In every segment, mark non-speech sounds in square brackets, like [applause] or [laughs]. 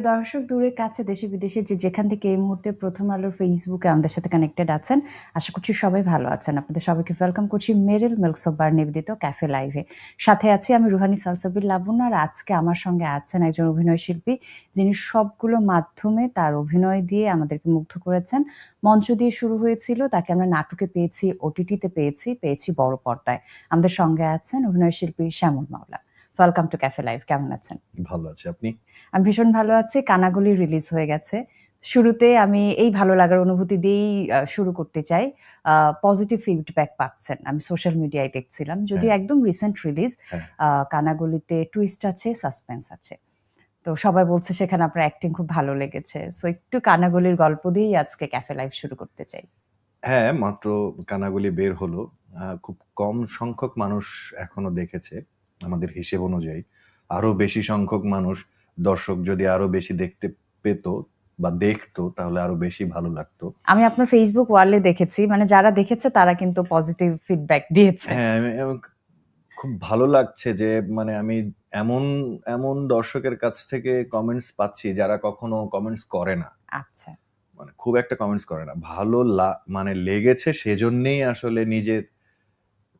প্রিয় দর্শক দূরের কাছে, দেশে, বিদেশে যে যেখান থেকে এই মুহূর্তে প্রথম আলোর ফেসবুকে আমাদের সাথে কানেক্টেড আছেন, আশা করছি সবাই ভালো আছেন। আপনাদের সবাইকে ওয়েলকাম করছি মেরিল মিল্কস অফ বার নিবেদিত ক্যাফে লাইভে সাথে আছি আমি রুহানি সালসাবির লাবণ্য আর আজকে আমার সঙ্গে আছেন একজন অভিনয় শিল্পী, যিনি সবগুলো মাধ্যমে তার অভিনয় দিয়ে আমাদেরকে মুগ্ধ করেছেন। মঞ্চ দিয়ে শুরু হয়েছিল, তাকে আমরা নাটকে পেয়েছি ওটিটিতে পেয়েছি পেয়েছি বড় পর্দায়। আমাদের সঙ্গে আছেন অভিনয় শিল্পী শ্যামল মাওলা। ওয়েলকাম টু ক্যাফে লাইভ কেমন আছেন? ভালো আছে। আপনি? আমি ভীষণ ভালো আছি কানাগুলি রিলিজ হয়ে গেছে। শুরুতে আমি এই ভালো লাগার অনুভূতি দিয়েই শুরু করতে চাই। পজিটিভ ফিডব্যাক পাচ্ছেন। আমি সোশ্যাল মিডিয়ায় দেখছিলাম। যদি হ্যাঁ। একদম রিসেন্ট রিলিজ হ্যাঁ। কানাগুলিতে টুইস্ট আছে সাসপেন্স আছে। তো সবাই বলছে সেখানে আপনার অ্যাক্টিং খুব ভালো লেগেছে। সো একটু কানাগুলির গল্প দিয়েই আজকে ক্যাফে লাইভ শুরু করতে চাই। হ্যাঁ মাত্র কানাগুলি বের হলো। খুব কম সংখ্যক মানুষ এখনও দেখেছে আমাদের হিসেব অনুযায়ী। আরও বেশি সংখ্যক মানুষ দর্শক যদি আরও বেশি দেখতে পেত বা দেখতো তাহলে আরও বেশি ভালো লাগতো। আমি আপনার ফেসবুক ওয়ালে দেখেছি মানে যারা দেখেছে তারা কিন্তু পজিটিভ ফিডব্যাক দিয়েছে। হ্যাঁ খুব ভালো লাগছে যে মানে আমি এমন এমন দর্শকের কাছ থেকে কমেন্টস পাচ্ছি যারা কখনো কমেন্টস করে না। আচ্ছা। মানে খুব একটা কমেন্টস করে না। ভালো মানে লেগেছে সেজন্যই আসলে নিজের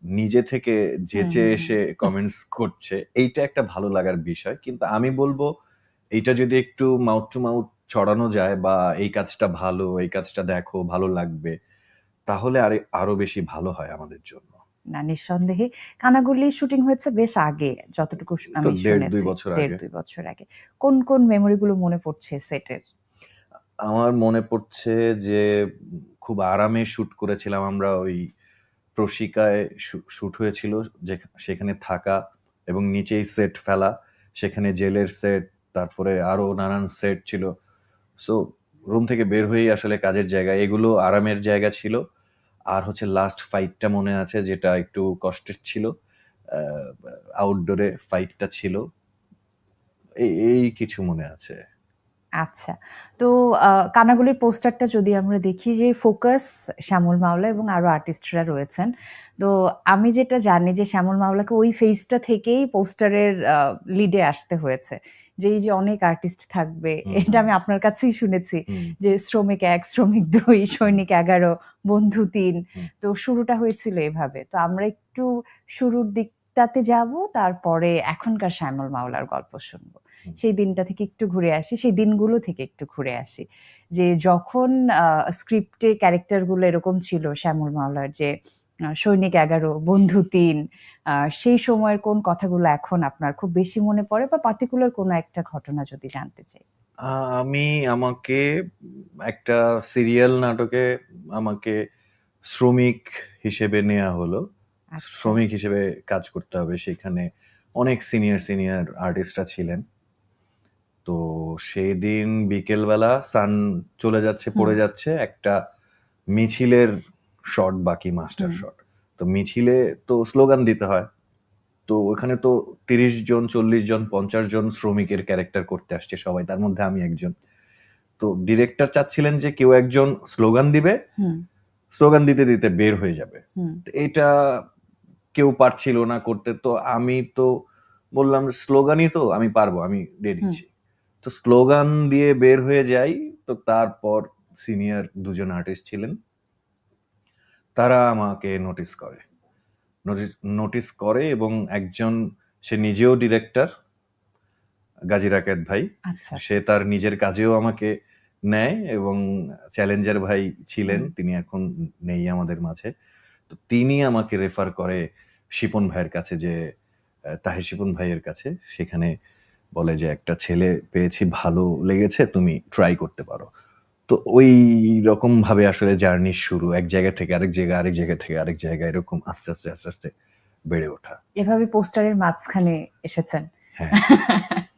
নিজে থেকে যেচে এসে কমেন্টস করছে এইটা একটা ভালো লাগার বিষয়। কিন্তু আমি বলব এইটা যদি একটু মাউথ টু মাউথ ছড়ানো যায় বা এই কাজটা ভালো এই কাজটা দেখো ভালো লাগবে তাহলে আরে আরও বেশি ভালো হয় আমাদের জন্য। না নিঃসন্দেহে। কানাগুলি শুটিং হয়েছে বেশ আগে যতটুকু আমি শুনেছি। বছর দেড় আগে। দুই বছর আগে। কোন কোন মেমোরি গুলো মনে পড়ছে সেটের? আমার মনে পড়ছে যে খুব আরামে শুট করেছিলাম আমরা ওই প্রশিকায় শুট হয়েছিল সেখানে থাকা এবং নিচেই সেট ফেলা, সেখানে জেলের সেট, তারপরে আরও নানান সেট ছিল। সো রুম থেকে বের হয়েই আসলে কাজের জায়গা, এগুলো আরামের জায়গা ছিল। আর হচ্ছে লাস্ট ফাইটটা মনে আছে যেটা একটু কষ্টের ছিল। আউটডোরে ফাইটটা ছিল। এই কিছু মনে আছে। আচ্ছা তো কানাগুলির পোস্টারটা যদি আমরা দেখি যে ফোকাস শ্যামল মাওলা এবং আরও আর্টিস্টরা রয়েছেন তো আমি যেটা জানি যে শ্যামল মাওলাকে ওই ফেসটা থেকেই পোস্টারের লিডে আসতে হয়েছে যে এই যে অনেক আর্টিস্ট থাকবে হুম, এটা হুম। আমি আপনার কাছেই শুনেছি হুম। যে শ্রমিক এক শ্রমিক দুই সৈনিক এগারো বন্ধু তিন হুম। তো শুরুটা হয়েছিল এভাবে তো আমরা একটু শুরুর দিকটাতে যাব তারপরে এখনকার শ্যামল মাওলার গল্প শুনব। সেই দিনটা থেকে একটু ঘুরে আসি সেই দিনগুলো থেকে একটু ঘুরে আসি। যে যখন স্ক্রিপ্টে ক্যারেক্টারগুলো এরকম ছিল শ্যামল মাওলার যে সৈনিক এগারো বন্ধু তিন সেই সময়ের কোন কথাগুলো এখন আপনার খুব বেশি মনে পড়ে বা পার্টিকুলার কোনো একটা ঘটনা যদি জানতে চাই? আমি আমাকে একটা সিরিয়াল নাটকে আমাকে শ্রমিক হিসেবে নেওয়া হলো। শ্রমিক হিসেবে কাজ করতে হবে। সেখানে অনেক সিনিয়র সিনিয়র আর্টিস্টরা ছিলেন। তো সেই দিন বিকেলবেলা সান চলে যাচ্ছে পড়ে যাচ্ছে একটা মিছিলের শট বাকি মাস্টার শট তো মিছিলে তো স্লোগান দিতে হয়। তো ওখানে তো তিরিশ জন চল্লিশ জন পঞ্চাশ জন শ্রমিকের ক্যারেক্টার করতে আসছে সবাই। তার মধ্যে আমি একজন। তো ডিরেক্টর চাচ্ছিলেন যে কেউ একজন স্লোগান দিবে। হুম। স্লোগান দিতে দিতে বের হয়ে যাবে। এটা কেউ পারছিল না করতে। তো আমি তো বললাম স্লোগানই তো আমি পারব আমি দিয়ে দিচ্ছি। তো স্লোগান দিয়ে বের হয়ে যাই। তো তারপর সিনিয়র দুজন আর্টিস্ট ছিলেন। তারা আমাকে নোটিস করে। নোটিস করে এবং একজন সে নিজেও ডিরেক্টর গাজী রাকেত ভাই। আচ্ছা সে তার নিজের কাজেও আমাকে নেয় এবং চ্যালেঞ্জার ভাই ছিলেন। তিনি এখন নেই আমাদের মাঝে। তো তিনি আমাকে রেফার করে শিপন ভাইয়ের কাছে যে তাহে শিপন ভাইয়ের কাছে। সেখানে বলে যে একটা ছেলে পেয়েছি ভালো লেগেছে তুমি ট্রাই করতে পারো। তো ওই রকম ভাবে আসলে জার্নি শুরু। এক জায়গা থেকে আরেক জায়গা আরেক জায়গা থেকে আরেক জায়গা এরকম আস্তে আস্তে আস্তে আস্তে বেড়ে ওঠা। এভাবে পোস্টারের মাঝখানে এসেছেন। হ্যাঁ। [laughs]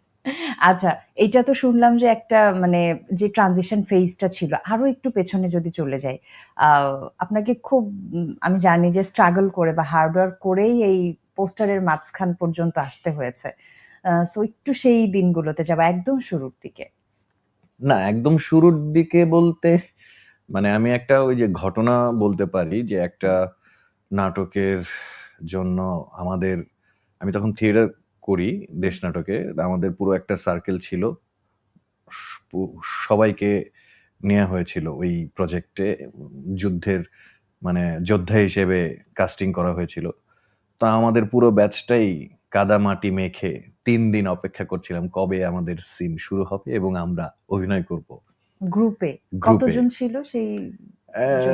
আচ্ছা এটা তো শুনলাম যে একটা মানে যে ট্রানজিশন ফেজটা ছিল, আরও একটু পেছনে যদি চলে যাই আপনাকে খুব আমি জানি যে স্ট্রাগল করে বা হার্ডওয়ার্ক করেই এই পোস্টারের মাঝখান পর্যন্ত আসতে হয়েছে। সো একটু সেই দিনগুলোতে যাব, একদম শুরুর দিকে। না, একদম শুরুর দিকে বলতে মানে আমি একটা ওই যে ঘটনা বলতে পারি যে একটা নাটকের জন্য আমাদের, আমি তখন থিয়েটার করি দেশ নাটকে। আমাদের পুরো একটা সার্কেল ছিল। সবাইকে নেওয়া হয়েছিল ওই প্রজেক্টে যুদ্ধের মানে যোদ্ধা হিসেবে কাস্টিং করা হয়েছিল। তা আমাদের পুরো ব্যাচটাই কাদা মাটি মেখে তিন দিন অপেক্ষা করছিলাম কবে আমাদের সিন শুরু হবে এবং আমরা অভিনয় করব। গ্রুপে। কতজন ছিল সেই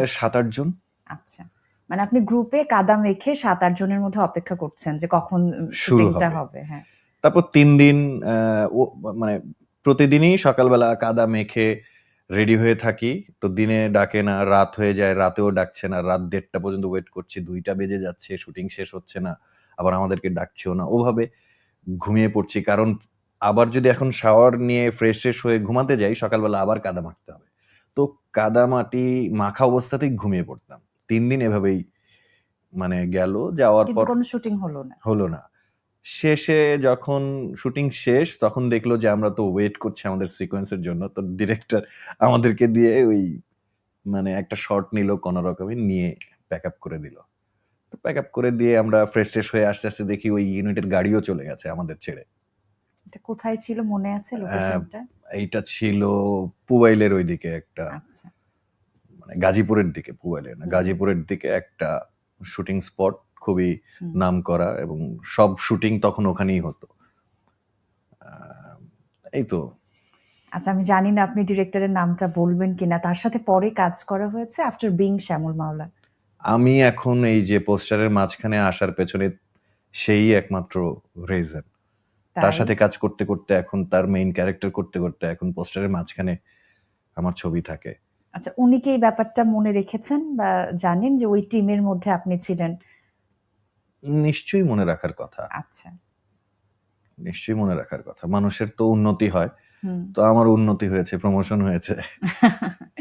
সাত আট জন আচ্ছা। মানে আপনি গ্রুপে কাদা মেখে সাত আট জনের মধ্যে অপেক্ষা করছেন যে কখন শুরু শুটিংটা হবে। হবে হ্যাঁ। তারপর তিন দিন মানে প্রতিদিনই সকালবেলা কাদা মেখে রেডি হয়ে থাকি। তো দিনে ডাকে না রাত হয়ে যায় রাতেও ডাকছে না। রাত দেড়টা পর্যন্ত ওয়েট করছি দুইটা বেজে যাচ্ছে শুটিং শেষ হচ্ছে না আবার আমাদেরকে ডাকছেও না। ওভাবে ঘুমিয়ে পড়ছি কারণ আবার যদি এখন শাওয়ার নিয়ে ফ্রেশ ফ্রেশ হয়ে ঘুমাতে যাই সকালবেলা আবার কাদা মাখতে হবে। তো কাদা মাটি মাখা অবস্থাতেই ঘুমিয়ে পড়তাম। তিন দিন এভাবেই মানে গেল যাওয়ার পর কোনো শুটিং হলো না। হলো না। শেষে যখন শুটিং শেষ তখন দেখল যে আমরা তো ওয়েট করছি আমাদের সিকোয়েন্সের জন্য। তো ডিরেক্টর আমাদেরকে দিয়ে ওই মানে একটা শর্ট নিল কোনো রকমে নিয়ে প্যাক আপ করে দিল। তো প্যাক আপ করে দিয়ে আমরা ফ্রেশ ট্রেশ হয়ে আস্তে আস্তে দেখি ওই ইউনিটের গাড়িও চলে গেছে আমাদের ছেড়ে। এটা কোথায় ছিল মনে আছে লোকেশনটা এইটা ছিল পুবাইলের ওইদিকে একটা আচ্ছা। মানে গাজীপুরের দিকে পুবাইলের না গাজীপুরের দিকে একটা শুটিং স্পট খুবই নাম করা এবং সব শুটিং তখন ওখানেই হতো। এই তো। আচ্ছা আমি জানি না আপনি ডিরেক্টরের নামটা বলবেন কিনা তার সাথে পরে কাজ করা হয়েছে আফটার বিং শ্যামল মাওলা? আমি এখন এই যে পোস্টারের মাঝখানে আসার পেছনে সেই একমাত্র রিজন তার সাথে কাজ করতে করতে এখন তার মেইন ক্যারেক্টার করতে করতে এখন পোস্টারের মাঝখানে আমার ছবি থাকে। আচ্ছা উনি কি এই ব্যাপারটা মনে রেখেছেন বা জানেন যে ওই টিমের মধ্যে আপনি ছিলেন? নিশ্চয়ই মনে রাখার কথা। আচ্ছা। নিশ্চয়ই মনে রাখার কথা। মানুষের তো উন্নতি হয়। তো আমার উন্নতি হয়েছে প্রমোশন হয়েছে। [laughs]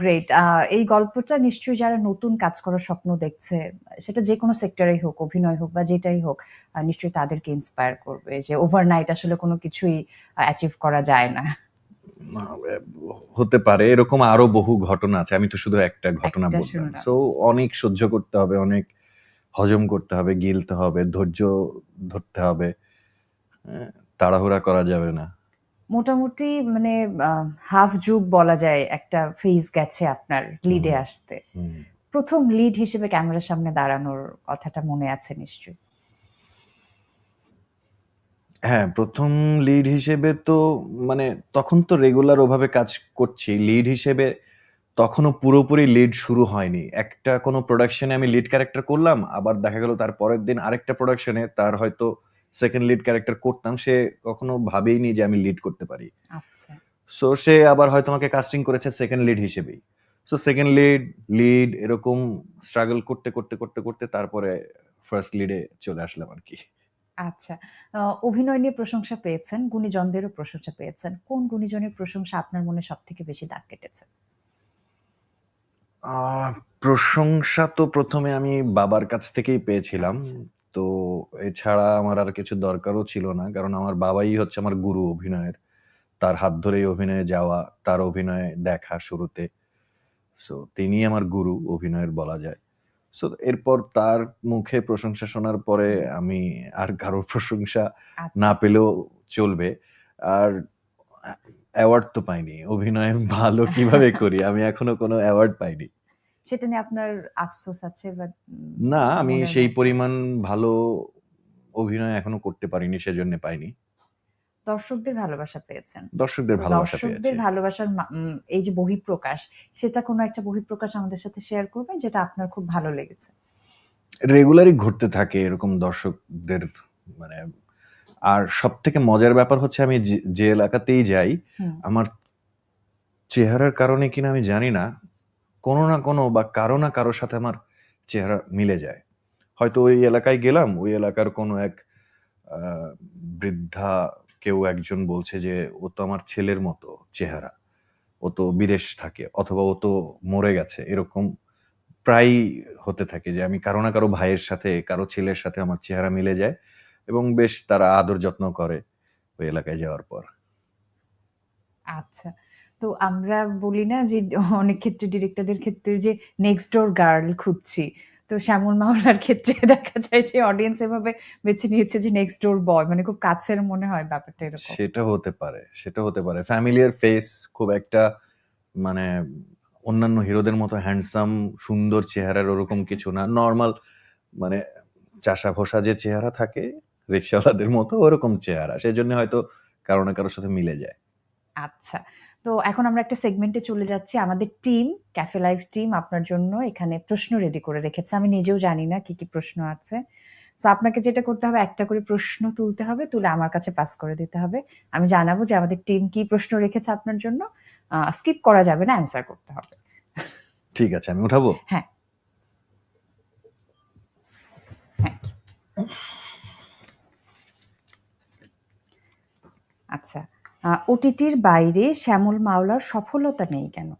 গ্রেট এই গল্পটা নিশ্চয়ই যারা নতুন কাজ করার স্বপ্ন দেখছে সেটা যে কোনো সেক্টরেই হোক অভিনয় হোক বা যেটাই হোক নিশ্চয়ই তাদেরকে ইন্সপায়ার করবে যে ওভারনাইট আসলে কোনো কিছুই অ্যাচিভ করা যায় না, হতে পারে এরকম আরও বহু ঘটনা আছে। আমি তো শুধু একটা ঘটনা বললাম। সো অনেক সহ্য করতে হবে অনেক হজম করতে হবে গিলতে হবে ধৈর্য ধরতে হবে। হ্যাঁ, তাড়াহুড়া করা যাবে না। মোটামুটি মানে হাফ যুগ বলা যায় একটা ফেজ গেছে আপনার লিডে আসতে। প্রথম লিড হিসেবে ক্যামেরার সামনে দাঁড়ানোর কথাটা মনে আছে নিশ্চয়ই? হ্যাঁ প্রথম লিড হিসেবে তো মানে তখন তো রেগুলার ওভাবে কাজ করছি। লিড হিসেবে তখনও পুরোপুরি লিড শুরু হয়নি। একটা কোনো প্রোডাকশনে আমি লিড ক্যারেক্টার করলাম আবার দেখা গেল তার পরের দিন আরেকটা প্রোডাকশনে তার হয়তো সেকেন্ড লিড ক্যারেক্টার করতাম। সে কখনো ভাবেইনি যে আমি লিড করতে পারি। আচ্ছা। সো সে আবার হয়তো আমাকে কাস্টিং করেছে সেকেন্ড লিড হিসেবেই। সো সেকেন্ড লিড লিড এরকম স্ট্রাগল করতে করতে করতে করতে তারপরে ফার্স্ট লিডে চলে আসলাম আর কি। আচ্ছা। অভিনয় নিয়ে প্রশংসা পেয়েছেন গুণীজনদেরও প্রশংসা পেয়েছেন। কোন গুণীজনের প্রশংসা আপনার মনে সব থেকে বেশি দাগ কেটেছে? প্রশংসা তো প্রথমে আমি বাবার কাছ থেকেই পেয়েছিলাম। আচ্ছা। তো এছাড়া আমার আর কিছু দরকারও ছিল না কারণ আমার বাবাই হচ্ছে আমার গুরু অভিনয়ের। তার হাত ধরেই অভিনয়ে যাওয়া তার অভিনয়ে দেখা শুরুতে। সো তিনি আমার গুরু অভিনয়ের বলা যায়। সো এরপর তার মুখে প্রশংসা শোনার পরে আমি আর কারোর প্রশংসা আচ্ছা, না পেলেও চলবে। আর অ্যাওয়ার্ড তো পাইনি। অভিনয় ভালো কীভাবে [laughs] করি? আমি এখনও কোনো অ্যাওয়ার্ড পাইনি। সেটা নিয়ে আপনার আফসোস আছে না আমি সেই পরিমাণ ভালো অভিনয় এখনও করতে পারিনি সেজন্য পাইনি। দর্শকদের ভালোবাসা পেয়েছেন। দর্শকদের ভালোবাসা দর্শকদের ভালোবাসার এই যে বহিঃপ্রকাশ সেটা কোনো একটা বহিঃপ্রকাশ আমাদের সাথে শেয়ার করবেন যেটা আপনার খুব ভালো লেগেছে। রেগুলারই ঘুরতে থাকে এরকম দর্শকদের মানে আর সব থেকে মজার ব্যাপার হচ্ছে আমি যে- এলাকাতেই যাই আমার চেহারার কারণে কিনা আমি জানি না কোনো না কোনো বা কারও না কারোর সাথে আমার চেহারা মিলে যায়। হয়তো ওই এলাকায় গেলাম ওই এলাকার কোনো এক আহ, বৃদ্ধা কেউ একজন বলছে যে, ও তো আমার ছেলের মতো চেহারা। ও তো বিদেশ থাকে অথবা ও তো মরে গেছে। এরকম প্রায় হতে থাকে যে, আমি কারও না কারও ভাইয়ের সাথে, কারও ছেলের সাথে আমার চেহারা মিলে যায় এবং বেশ তারা আদর যত্ন করে ওই এলাকায় যাওয়ার পর। আচ্ছা। তো আমরা বলি না যে, অনেক ক্ষেত্রে ডিরেক্টরদের ক্ষেত্রে যে নেক্সট ডোর গার্ল খুঁজছি। তো শ্যামল মাওলার ক্ষেত্রে [laughs] দেখা যায় যে অডিয়েন্স এভাবে বেছে নিয়েছে যে নেক্সট ডোর বয় মানে খুব কাছের মনে হয় ব্যাপারটা এরকম। সেটা হতে পারে, সেটা হতে পারে। ফ্যামিলিয়ার ফেস খুব একটা মানে অন্যান্য হিরোদের মতো হ্যান্ডসাম সুন্দর চেহারার ওরকম কিছু না। নর্মাল মানে চাষা-ভোষা যে চেহারা থাকে রিক্শাওয়ালাদের মতো ওরকম চেহারা। সেই জন্য হয়তো কারও না কারোর সাথে মিলে যায়। আচ্ছা। তো এখন আমরা একটা সেগমেন্টে চলে যাচ্ছি। আমাদের টিম, ক্যাফে লাইভ টিম আপনার জন্য এখানে প্রশ্ন রেডি করে রেখেছে। আমি নিজেও জানি না কি, কি প্রশ্ন আছে। তো আপনাকে যেটা করতে হবে একটা করে প্রশ্ন তুলতে হবে, তুলে আমার কাছে পাস করে দিতে হবে। আমি জানাব যে আমাদের টিম কি প্রশ্ন রেখেছে আপনার জন্য। স্কিপ করা যাবে না, অ্যান্সার করতে হবে। ঠিক আছে, আমি উঠাবো? হ্যাঁ। আচ্ছা। ওটিটির বাইরে শ্যামল মাওলার সফলতা নেই কেন?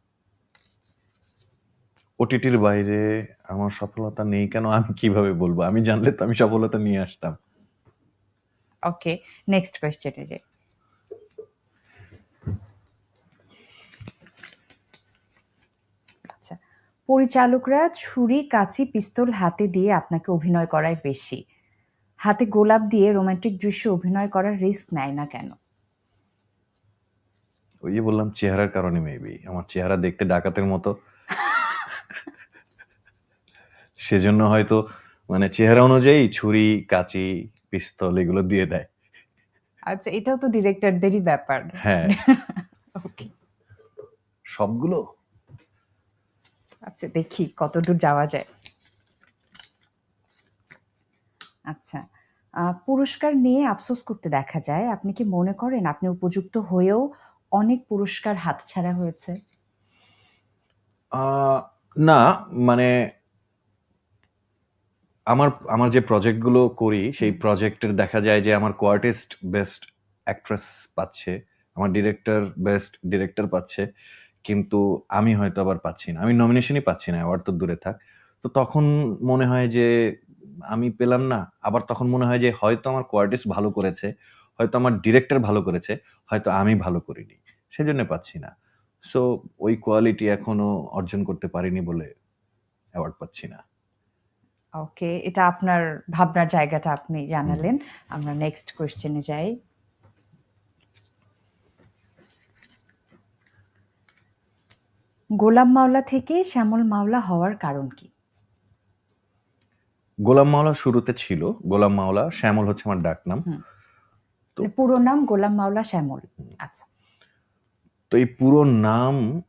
ওটিটির বাইরে আমার সফলতা নেই কেন আমি কীভাবে বলব? আমি জানলে তো আমি সফলতা নিয়ে আসতাম। ওকে, নেক্সট কোয়েশ্চেন যাই। আচ্ছা। পরিচালকরা ছুরি, কাঁচি, পিস্তল হাতে দিয়ে আপনাকে অভিনয় করায় বেশি। হাতে গোলাপ দিয়ে রোমান্টিক দৃশ্যে অভিনয় করার রিস্ক নেয় না কেন? ওই যে বললাম চেহারার কারণে মেবি। আমার চেহারা দেখতে ডাকাতের মতো। সেজন্য হয়তো মানে চেহারা অনুযায়ী ছুরি, কাঁচি, পিস্তল এগুলো দিয়ে দেয়। আচ্ছা, এটাও তো ডিরেক্টরদেরই ব্যাপার। হ্যাঁ। ওকে। সবগুলো? আচ্ছা, দেখি কতদূর যাওয়া যায়। আচ্ছা। পুরস্কার নিয়ে আফসোস করতে দেখা যায়। আপনি কি মনে করেন আপনি উপযুক্ত হয়েও অনেক পুরস্কার হাতছাড়া হয়েছে? না, মানে আমার আমার যে প্রজেক্টগুলো করি সেই প্রজেক্টের দেখা যায় যে আমার কোয়ার্টিস্ট বেস্ট অ্যাক্ট্রেস পাচ্ছে। আমার ডিরেক্টর বেস্ট ডিরেক্টর পাচ্ছে। কিন্তু আমি হয়তো আবার পাচ্ছি না। আমি নমিনেশনই পাচ্ছি না, অ্যাওয়ার্ড তো দূরে থাক। তো তখন মনে হয় যে আমি পেলাম না। আবার তখন মনে হয় যে হয়তো আমার কোয়ার্টিস্ট ভালো করেছে, হয়তো আমার ডিরেক্টর ভালো করেছে, হয়তো আমি ভালো করিনি। সেজন্য পাচ্ছি না। সো ওই কোয়ালিটি এখনও অর্জন করতে পারিনি বলে অ্যাওয়ার্ড পাচ্ছি না। ওকে, এটা আপনার ভাবনার জায়গাটা আপনি জানালেন। আমরা নেক্সট কোয়েশ্চেন এ যাই। গোলাম মাওলা থেকে শ্যামল মাওলা হওয়ার কারণ কি? গোলাম মাওলা শুরুতে ছিল। গোলাম মাওলা, শ্যামল হচ্ছে আমার ডাকনাম। পুরো নাম গোলাম মাওলা শ্যামল। তো এই পুরো নাম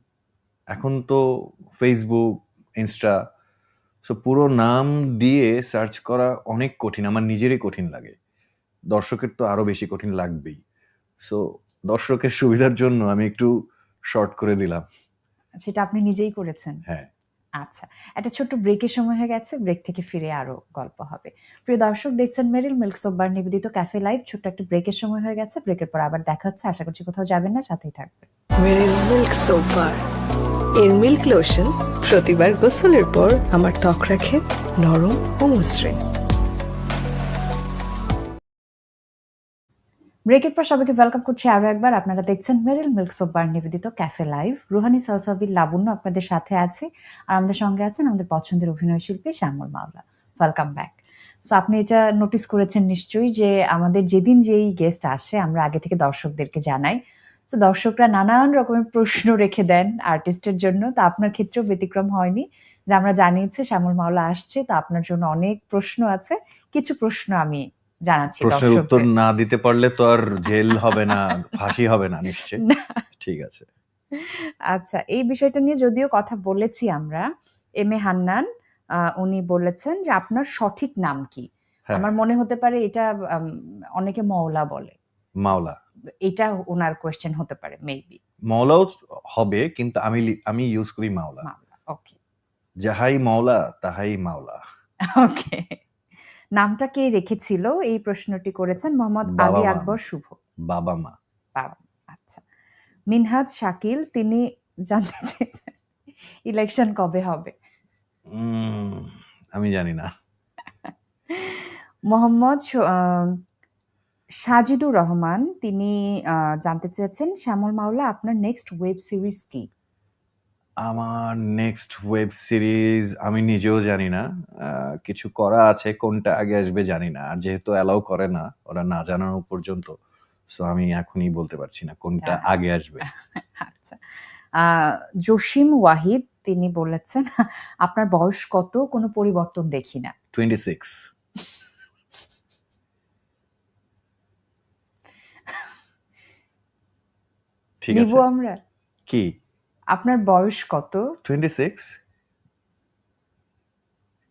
এখন তো ফেসবুক, ইনস্টা সো পুরো নাম দিয়ে সার্চ করা অনেক কঠিন। আমার নিজেরই কঠিন লাগে। দর্শকের তো আরও বেশি কঠিন লাগবেই। সো দর্শকের সুবিধার জন্য আমি একটু শর্ট করে দিলাম। সেটা আপনি নিজেই করেছেন? হ্যাঁ। আচ্ছা। একটা ছোট্ট ব্রেকের সময় হয়ে গেছে। ব্রেক থেকে ফিরে আরও গল্প হবে। প্রিয় দর্শক দেখছেন মেরিল মিল্ক সোববার নিবেদিত ক্যাফে লাইভ। ছোট্ট একটা ব্রেকের সময় হয়ে গেছে। ব্রেকের পর আবার দেখা হচ্ছে। আশা করছি কোথাও যাবেন না, সাথেই থাকবেন। মেরিল মিল্ক সোপবার এর মিল্ক লোশন প্রতিবার গোসলের পর আমার ত্বক রাখে নরম ও মসৃণ ব্রেকের পর সবাইকে ওয়েলকাম করছি আরও একবার। আপনারা দেখছেন মেরিল মিল্ক বার নিবেদিত ক্যাফে লাইভ। রুহানি সালসাবিল লাবণ্য আপনাদের সাথে আছে। আর আমাদের সঙ্গে আছেন আমাদের পছন্দের অভিনয় শিল্পী শ্যামল মাওলা। Welcome back. সো আপনি এটা নোটিস করেছেন নিশ্চয়ই যে আমাদের যেদিন যেই গেস্ট আসে, আমরা আগে থেকে দর্শকদেরকে জানাই। তো দর্শকরা নানান রকমের প্রশ্ন রেখে দেন আর্টিস্টের জন্য। তো আপনার ক্ষেত্রেও ব্যতিক্রম হয়নি। যে আমরা জানিয়েছি, শ্যামল মাওলা আসছে। তো আপনার জন্য অনেক প্রশ্ন আছে। কিছু প্রশ্ন আমি জানাচ্ছি প্রশ্নের উত্তর না দিতে পারলে তো আর জেল হবে না, ফাঁসি হবে না নিশ্চয়ই। না। ঠিক আছে। আচ্ছা, এই বিষয়টা নিয়ে যদিও কথা বলেছি আমরা। এম এ হান্নান উনি বলেছেন যে আপনার সঠিক নাম কি? হ্যাঁ। আমার মনে হতে পারে এটা অনেকে মওলা বলে। মাওলা। এটা ওনার কোয়েশ্চেন হতে পারে মেবি। মওলাও হবে কিন্তু আমি আমি ইউজ করি মাওলা। মাওলা। ওকে। যাহাই মাওলা তাহাই মাওলা। ওকে। নামটা কে রেখেছিল? এই প্রশ্নটি করেছেন মোহাম্মদ আলী আকবর শুভ। বাবা মা। বাবা। আচ্ছা। মিনহাজ শাকিল তিনি জানতে চেয়েছেন ইলেকশন কবে হবে? আমি জানি না। মোহাম্মদ সাজিদুর রহমান তিনি আহ, জানতে চেয়েছেন শ্যামল মাওলা আপনার নেক্সট ওয়েব সিরিজ কি আমার নেক্সট ওয়েব সিরিজ আমি নিজেও জানি না কিছু করা আছে কোনটা আগে আসবে জানি না আর যেহেতু অ্যালাউ করে না ওরা না জানানো পর্যন্ত সো আমি এখনই বলতে পারছি না কোনটা হ্যাঁ। আগে আসবে। [laughs] আচ্ছা। জসিম ওয়াহিদ তিনি বলেছেন আপনার বয়স কত? কোনো পরিবর্তন দেখি না। টোয়েন্টি সিক্স ঠিক আছে। আমরা কি? আপনার বয়স কত? টোয়েন্টি সিক্স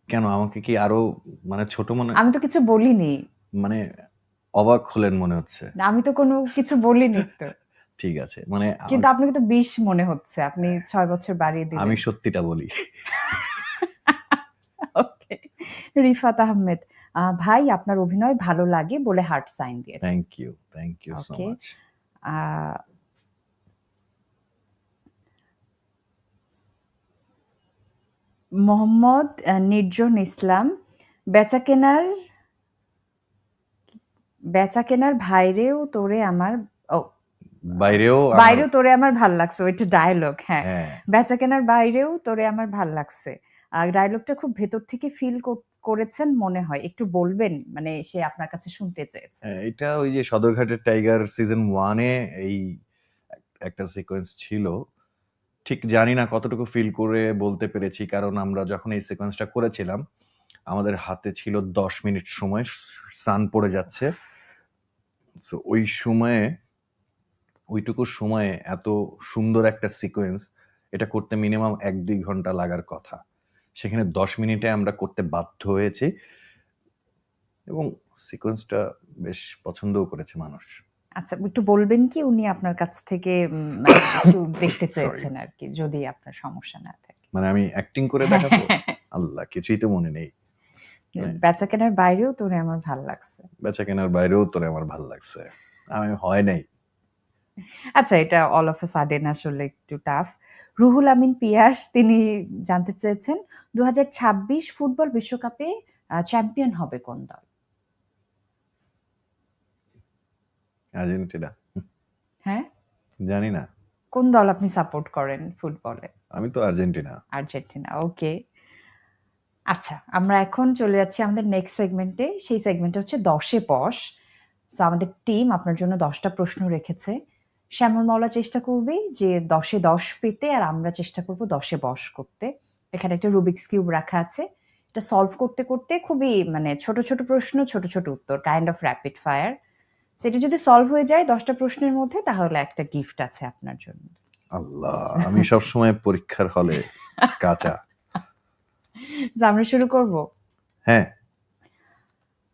কেন আমাকে কি আরও মানে ছোট মনে আমি তো কিছু বলিনি। মানে অবাক হলেন মনে হচ্ছে। না, আমি তো কোনো কিছু বলিনি তো। [laughs] ঠিক আছে মানে কিন্তু আপনাকে তো বিশ মনে হচ্ছে আপনি ছয় বছর বাড়িয়ে দিলেন। আমি সত্যিটা বলি। [laughs] ওকে রিফাত আহমেদ আহ, ভাই আপনার অভিনয় ভালো লাগে বলে হার্ট সাইন দিয়েছে। Thank you thank you so. Much Mohammad Nirjon Islam বেচা কেনার বেচা কেনার ভাইরেও তোরে আমার ও বাইরেও বাইরেও তোরে আমার ভালো লাগছে ওইটা ডায়লগ হ্যাঁ। হ্যাঁ। বেচা কেনার বাইরেও তোরে আমার ভালো লাগছে। আর ডায়লগটা খুব ভেতর থেকে ফিল করেছেন মনে হয়। একটু বলবেন মানে সে আপনার কাছে শুনতে চেয়েছে। হ্যাঁ, এটা ওই যে সদরঘাটের টাইগার সিজন ওয়ানে এই একটা সিকোয়েন্স ছিল। ঠিক জানি না কতটুকু ফিল করে বলতে পেরেছি, কারণ আমরা যখন এই সিকোয়েন্সটা করেছিলাম, আমাদের হাতে ছিল দশ মিনিট সময় সান পড়ে যাচ্ছে। সো ওই সময়ে, ওইটুকু সময়ে এত সুন্দর একটা সিকোয়েন্স এটা করতে মিনিমাম এক দুই ঘণ্টা লাগার কথা। সেখানে দশ মিনিটে আমরা করতে বাধ্য হয়েছি এবং সিকোয়েন্সটা বেশ পছন্দও করেছে মানুষ। আচ্ছা একটু বলবেন কি উনি আপনার কাছ থেকে মানে [coughs] একটু দেখতে চেয়েছেন আর কি যদি আপনার সমস্যা না থাকে? মানে আমি অ্যাক্টিং করে দেখাবো? [laughs] আল্লাহ কিছুই তো মনে নেই। হ্যাঁ। বেচা কেনার বাইরেও তোরে আমার ভালো লাগছে। বেচা কেনার বাইরেও তোরে আমার ভালো লাগছে। আমি হয় নাই। আচ্ছা এটা অল অফ এ সাডেন আসলে একটু টাফ রুহুল আমিন পিয়াস তিনি জানতে চেয়েছেন দু হাজার ছাব্বিশ ফুটবল বিশ্বকাপে চ্যাম্পিয়ন হবে কোন দল? আর্জেন্টিনা হ্যাঁ? জানি না। কোন দল আপনি সাপোর্ট করেন ফুটবলে আমি তো আর্জেন্টিনা। আর্জেন্টিনা ওকে আচ্ছা আমরা এখন চলে যাচ্ছি আমাদের নেক্সট সেগমেন্টে সেই সেগমেন্টে হচ্ছে দশে বস সো আমাদের টিম আপনার জন্য দশটা প্রশ্ন রেখেছে। শ্যামল মাওলা চেষ্টা করবে যে দশে দশ পেতে আর আমরা চেষ্টা করব দশে বস করতে। এখানে একটা রুবিক্স কিউব রাখা আছে। এটা সলভ করতে করতে খুবই মানে ছোট ছোট প্রশ্ন ছোট ছোট উত্তর কাইন্ড অফ র্যাপিড ফায়ার সেটা যদি সলভ হয়ে যায় দশটা প্রশ্নের মধ্যে তাহলে একটা গিফট আছে আপনার জন্য। আল্লাহ আমি সব সময় পরীক্ষার হলে কাঁচা। [laughs] আমরা শুরু করব। হ্যাঁ।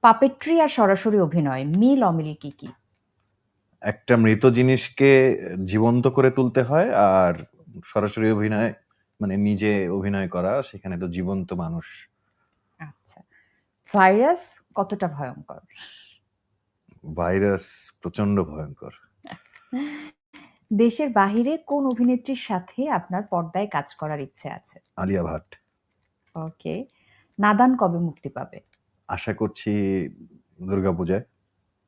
পাপেট্রি আর সরাসরি অভিনয় মিল অমিল কি কি? একটা মৃত জিনিসকে জীবন্ত করে তুলতে হয় আর সরাসরি অভিনয় মানে নিজে অভিনয় করা সেখানে তো জীবন্ত মানুষ। আচ্ছা। ভাইরাস কতটা ভয়ঙ্কর? ভাইরাস প্রচণ্ড ভয়ঙ্কর। দেশের বাহিরে কোন অভিনেত্রীর সাথে আপনার পর্দায় কাজ করার ইচ্ছে আছে? আলিয়া ভাট। ওকে। নাদান কবে মুক্তি পাবে? আশা করছি দুর্গাপূজায়।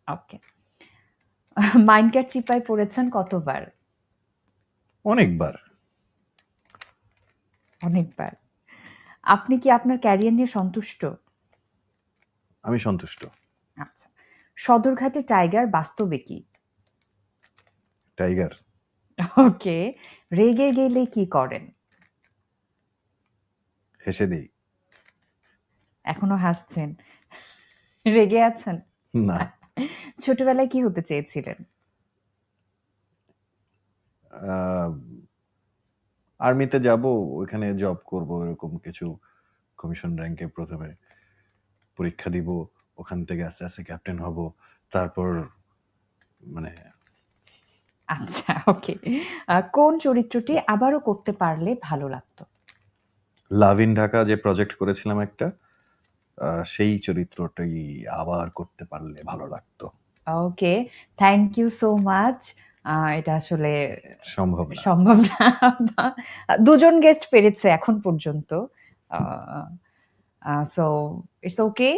ওকে। মাইনকার চিপায় পড়েছেন কতবার? অনেকবার। অনেকবার। আপনি কি আপনার ক্যারিয়ার নিয়ে সন্তুষ্ট? আমি সন্তুষ্ট। আচ্ছা। সদরঘাটে টাইগার বাস্তবে কি? টাইগার। ওকে রেগে গেলে কি করেন? হেসে দিই। এখনও হাসছেন। রেগে আছেন? না। ছোটবেলায় কি হতে চেয়েছিলেন? আর্মিতে যাব ওইখানে জব করব এরকম কিছু কমিশন র্যাঙ্কে প্রথমে পরীক্ষা দিব। ওখান থেকে আস্তে আস্তে ক্যাপ্টেন হব। তারপর মানে আচ্ছা ওকে কোন চরিত্রটি আবারও করতে পারলে ভালো লাগতো? লাভ ইন ঢাকা যে প্রজেক্ট করেছিলাম একটা সেই চরিত্রটাই আবার করতে পারলে ভালো লাগতো। Okay thank you so much এটা আসলে সম্ভব সম্ভব না। দুজন গেস্ট পেরেছে এখন পর্যন্ত। সো ইটস ওকে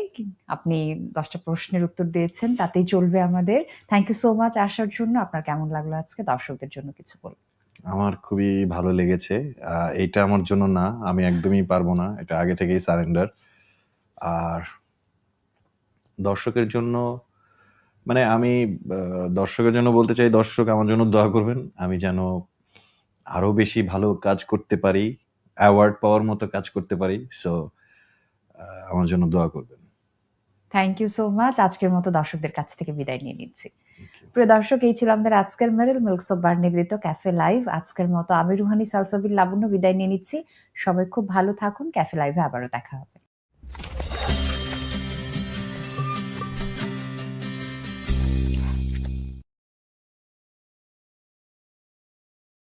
আপনি দশটা প্রশ্নের উত্তর দিয়েছেন, তাতেই চলবে আমাদের। থ্যাংক ইউ সো মাচ আসার জন্য। আপনার কেমন লাগল আজকে? দর্শকদের জন্য কিছু বলুন। আমার খুবই ভালো লেগেছে। এইটা আমার জন্য না, আমি একদমই পারব না। এটা আগে থেকেই সারেন্ডার আর দর্শকের জন্য মানে আমি দর্শকের জন্য বলতে চাই, দর্শক আমার জন্য দোয়া করবেন। আমি যেন আরও বেশি ভালো কাজ করতে পারি অ্যাওয়ার্ড পাওয়ার মতো কাজ করতে পারি। সো আমার জন্য দোয়া করবেন। থ্যাংক ইউ সো মাচ আজকের মতো দর্শকদের কাছ থেকে বিদায় নিয়ে নিচ্ছি। প্রিয় দর্শক এই ছিল আমাদের আজকের মেরেল মিল্কস অফ বার নিবেদিত ক্যাফে লাইভ আজকের মতো আমি রুহানি সালসাবির লাবণ্য বিদায় নিয়ে নিচ্ছি। সবাই খুব ভালো থাকুন। ক্যাফে লাইভে আবারও দেখা হবে।